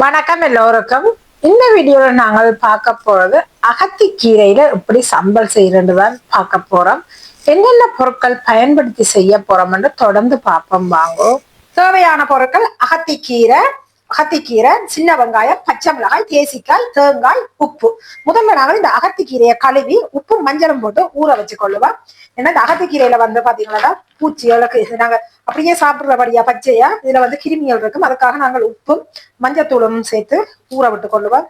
வணக்கம் எல்லோருக்கும். இந்த வீடியோல நாங்கள் பார்க்க போறது அகத்தி கீரையில எப்படி சம்பல் செய்யறது தான் பார்க்க போறோம். என்னென்ன பொருட்கள் பயன்படுத்தி செய்ய போறோம்னு தொடர்ந்து பார்ப்போம். வாங்கும் தேவையான பொருட்கள் அகத்திக்கீரை அகத்திக்கீரை சின்ன வெங்காயம் பச்சை மிளகாய் தேசிக்காய் தேங்காய் உப்பு. முதல்ல நாங்கள் இந்த அகத்திக்கீரையை கழுவி உப்பும் மஞ்சளும் போட்டு ஊற வச்சு கொள்ளுவோம். ஏன்னா இந்த அகத்திக்கீரையில வந்து பாத்தீங்கன்னா பூச்சிகளுக்கு நாங்க அப்படியே சாப்பிடுறபடியா பச்சையா இதுல வந்து கிருமிகள் இருக்கும். அதுக்காக நாங்கள் உப்பும் மஞ்சத்தூளும் சேர்த்து ஊற விட்டு கொள்ளுவோம்.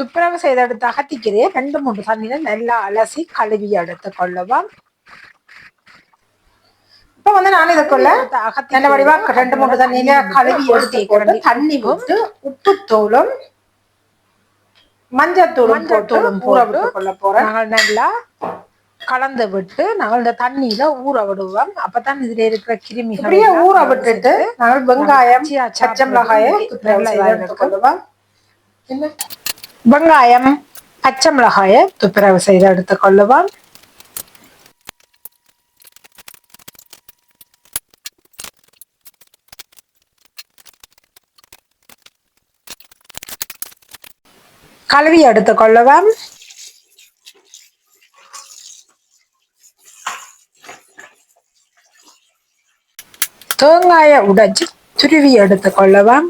துப்புரவு செய்த எடுத்து அகத்திக்கிறே ரெண்டு மூன்று தண்ணியில நல்லா அலசி கழுவி எடுத்து கொள்ளுவோம். இப்ப வந்து நான் இதுக்குள்ள நல்ல வடிவா ரெண்டு மூணு தண்ணியில கழுவி எடுத்து தண்ணி விட்டு உப்பு தூளும் மஞ்சத்தூளும் தூளும் ஊற விட்டு கொள்ள போறோம் நாங்கள் நல்லா கலந்து விட்டு நாங்கள் இந்த தண்ணியில ஊற விடுவோம். அப்பதான் இதுல இருக்கிற கிருமிகள் இப்படியே ஊற விட்டுட்டு நாங்கள் வெங்காயம் பச்சை மிளகாயை எடுத்துக்கொள்ளுவோம் வெங்காயம் பச்சை மிளகாயை துப்புரவு செய்து எடுத்துக்கொள்ளுவோம் கழுவி எடுத்துக்கொள்ளுவோம் தேங்காயை உடைச்சு துருவி எடுத்துக்கொள்ளுவோம்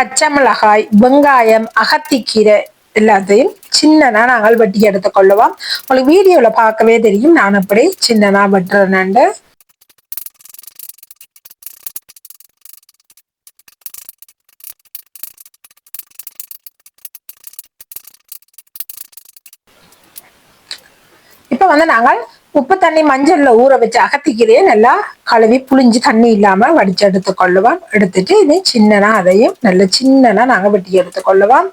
பச்சை மிளகாய் வெங்காயம் அகத்திக்கீரை எல்லாத்தையும் சின்னனா நாங்கள் வெட்டி எடுத்துக்கொள்ளுவோம். உங்களுக்கு வீடியோவில் பார்க்கவே தெரியும். நான் அப்படி சின்னனா வெட்டுறேன்னு இப்ப வந்து நாங்கள் உப்பு தண்ணி மஞ்சள்ல ஊற வச்சு அகத்திக்கிறே நல்லா கழுவி புளிஞ்சு தண்ணி இல்லாம வடிச்சு எடுத்துக்கொள்ளுவோம். எடுத்துட்டு இனி சின்னனா அதையும் நல்ல சின்னனா நாங்க வெட்டி எடுத்துக்கொள்ளுவோம்.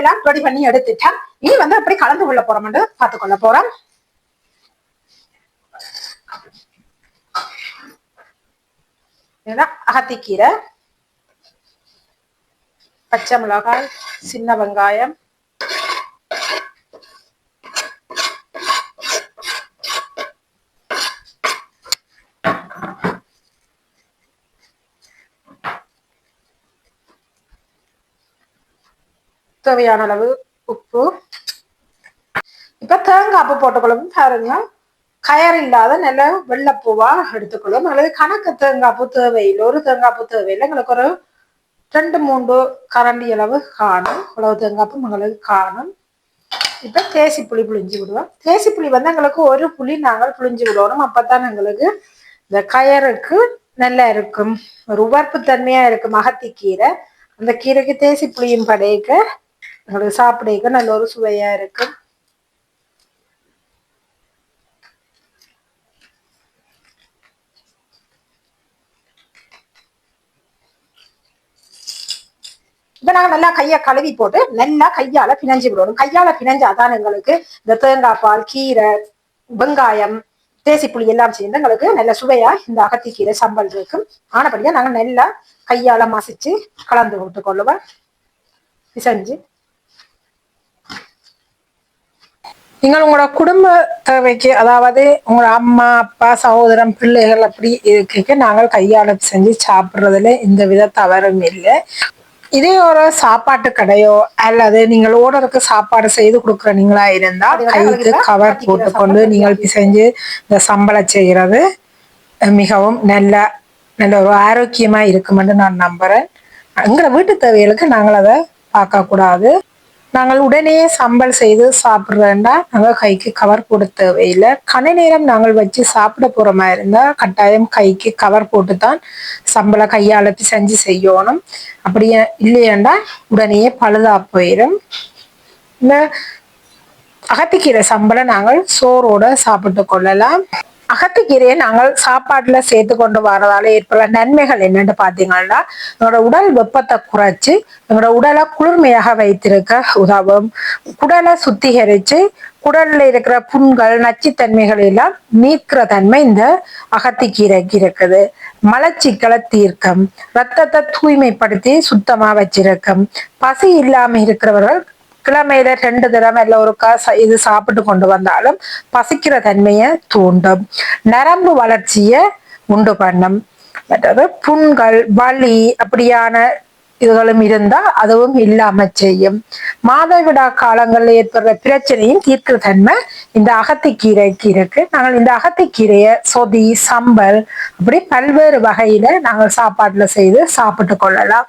எல்லாம் ரெடி பண்ணி எடுத்துட்டேன் நீ வந்து எப்படி கலந்து கொள்ள போறோம்னு பார்த்து கொள்ள போறோம். அகத்திக்கீரை. பச்சை மிளகாய் சின்ன வெங்காயம் தேவையான அளவு உப்பு. இப்ப தேங்காய் பூ போட்டுக்கொள்ளும். பாருங்க. கயர் இல்லாத நல்ல வெள்ளப்பூவா எடுத்துக்கொள்ளும். அல்லது கணக்கு தேங்காய் பூ தேவையில்லை. ஒரு தேங்காய் பூ தேவையில்லை. எங்களுக்கு ஒரு ரெண்டு மூன்று கரண்டி அளவு காணும். உழவு தேங்காய் பூ எங்களுக்கு காணும். இப்ப தேசி புளி புளிஞ்சு விடுவோம். தேசி புளி வந்து எங்களுக்கு ஒரு புளி நாங்கள் புளிஞ்சு விடுவோம். அப்பதான் எங்களுக்கு இந்த கயருக்கு நல்லா இருக்கும். ஒரு உவர்ப்பு தன்மையா இருக்கும். அகத்திக்கீரை. அந்த கீரைக்கு தேசி புளியும் படையக்க உங்களுக்கு சாப்பிடுங்க நல்ல ஒரு சுவையா இருக்கும். இப்ப நாங்க நல்லா கைய கழுவி போட்டு நல்லா கையால பிணைஞ்சு விடணும். கையால பிணைஞ்சாதான் எங்களுக்கு இந்த தேங்காய் பால் கீரை வெங்காயம் தேசி புளி எல்லாம் சேர்ந்து எங்களுக்கு நல்ல சுவையா இந்த அகத்திக்கீரை சம்பல் இருக்கும். ஆனபடியா நாங்க நல்லா கையால மசிச்சு கலந்து விட்டு கொள்ளுவோம் பிசைஞ்சு. நீங்கள் உங்களோட குடும்ப தேவைக்கு அதாவது உங்களோட அம்மா அப்பா சகோதரன் பிள்ளைகள் அப்படி இருக்க நாங்கள் கையாள செஞ்சு சாப்பிட்றதுல இந்த வித தவறும் இல்லை. இதே ஒரு சாப்பாட்டு கடையோ அல்லது நீங்கள் ஓடருக்கு சாப்பாடு செய்து கொடுக்குறீங்களா இருந்தா கைக்கு கவர் போட்டுக்கொண்டு நீங்கள் பிசைஞ்சு இந்த சம்பளம் செய்கிறது மிகவும் நல்ல நல்ல ஒரு ஆரோக்கியமா இருக்குமென்று நான் நம்புறேன். எங்களை வீட்டு தேவைகளுக்கு நாங்கள் அதை பார்க்க கூடாது நாங்கள் உடனே சம்பல் செய்து சாப்பிட்றேன்டா. நாங்கள் கைக்கு கவர் போட தேவையில்லை. கண நேரம் நாங்கள் வச்சு சாப்பிட போற மாதிரி இருந்தா கட்டாயம் கைக்கு கவர் போட்டு தான் சம்பளை கையால செஞ்சு செய்யணும். அப்படியே இல்லையாண்டா உடனே பழுதா போயிடும் இந்த அகத்திக்கீரை சம்பளை நாங்கள் சோறோட சாப்பிட்டு கொள்ளலாம். அகத்திக்கீரையை நாங்கள் சாப்பாட்டுல சேர்த்து கொண்டு வரதால ஏற்படுற நன்மைகள் என்னன்னு பார்த்தீங்கன்னா எங்களோட உடல் வெப்பத்தை குறைச்சு எங்களோட உடலை குளிர்மையாக வைத்திருக்க உதவும். குடலை சுத்திகரிச்சு குடல்ல இருக்கிற புண்கள் நச்சுத்தன்மைகள் எல்லாம் நீக்கிற தன்மை இந்த அகத்திக்கீரைக்கு இருக்குது. மலச்சிக்கலை தீர்க்கம். ரத்தத்தை தூய்மைப்படுத்தி சுத்தமா வச்சிருக்கும். பசி இல்லாம இருக்கிறவர்கள் கிழமையில ரெண்டு தடவை இல்லை ஒரு இது சாப்பிட்டு கொண்டு வந்தாலும் பசிக்கிற தன்மையை தூண்டும். நரம்பு வளர்ச்சியை உண்டு பண்ணும். மற்றது புண்கள் வலி அப்படியான இதுகளும் இருந்தா அதுவும் இல்லாம செய்யும். மாதவிடா காலங்களில் ஏற்படுற பிரச்சனையும் தீர்க்கிற தன்மை இந்த அகத்திக்கீரைக்கு இருக்கு. நாங்கள் இந்த அகத்திக்கீரையை சொதி சம்பல் அப்படி பல்வேறு வகையில நாங்கள் சாப்பாட்டுல செய்து சாப்பிட்டு கொள்ளலாம்.